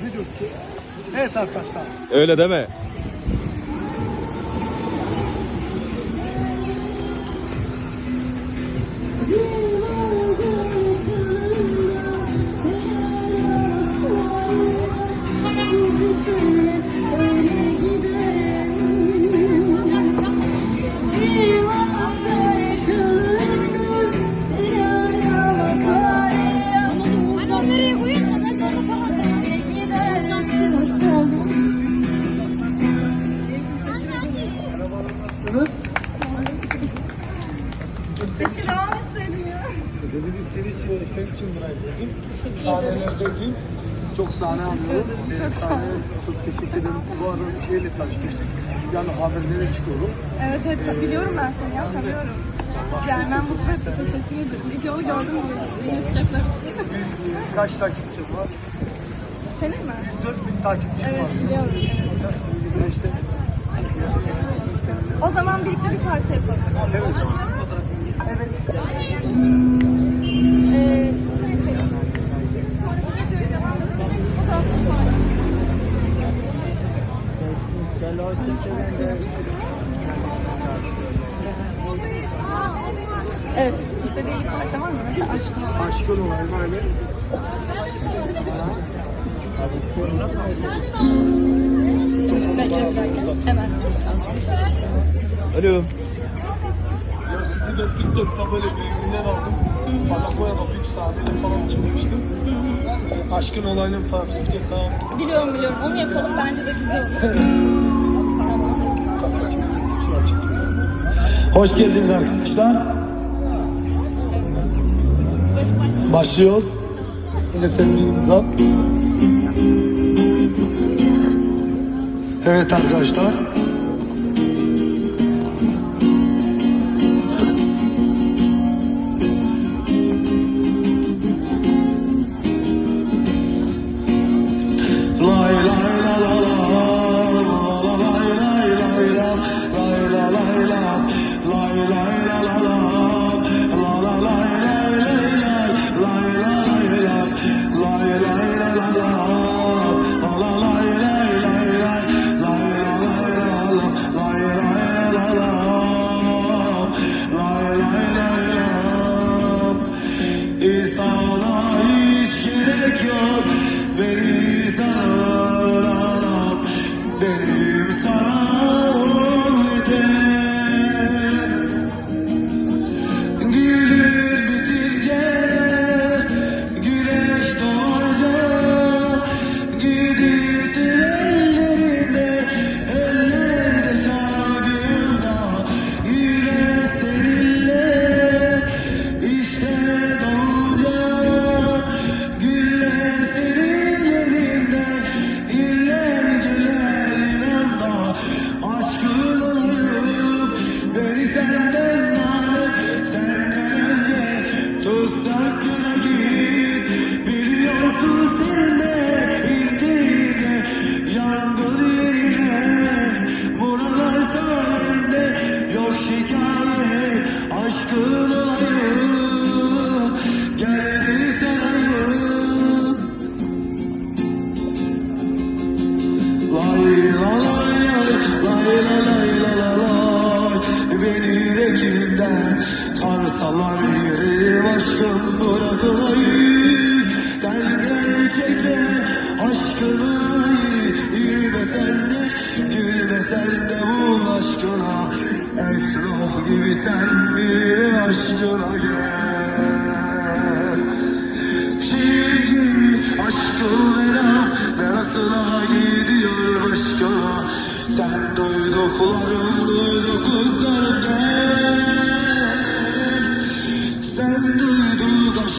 diyor ne? Evet arkadaşlar. Öyle deme. Keşke devam etseydim ya. Ödevini senin için, senin için bırakıyordum. Sahnelerdeydim. Çok sahne çok Ee, sağ sahne- Çok teşekkür ederim. Bu arada şeyle tanışmıştık. Yani haberlere çıkıyorum. Evet evet biliyorum ben seni ya tanıyorum. Gelmen mutlu etti teşekkür ederim. Videonu gördüm mü? Beni etiketleriz. Kaç takipçim var? Senin mi? 4 bin takipçim Evet var. biliyorum. Evet. Ben işte O zaman birlikte bir parça yapalım. evet. Evet. Ee, şey yapalım. Sonra bu videoyu devam edelim. Fotoğrafları sonra Evet, istediğin bir parça var mı? Mesela aşkın olan. Aşkın olay böyle. Bekle bir dakika. Hemen. Alo. Ya stüdyoda TikTok'ta böyle birbirinden aldım. Balakoya'da büyük sahneyle falan çıkmıştım. Aşkın olayının tavsiye sağ Biliyorum biliyorum. Onu yapalım. Bence de güzel olur. Hoş geldiniz arkadaşlar. Başlıyoruz. Yine sevdiğimizden. Evet arkadaşlar. Beni de kimden sarsalar yerim aşkım bırakılayım Sen gerçekten aşkını yürüme sen de Gülme sen de bu aşkına Esraf gibi sen bir aşkına gel Sen doydu kulun doydu kuzlardan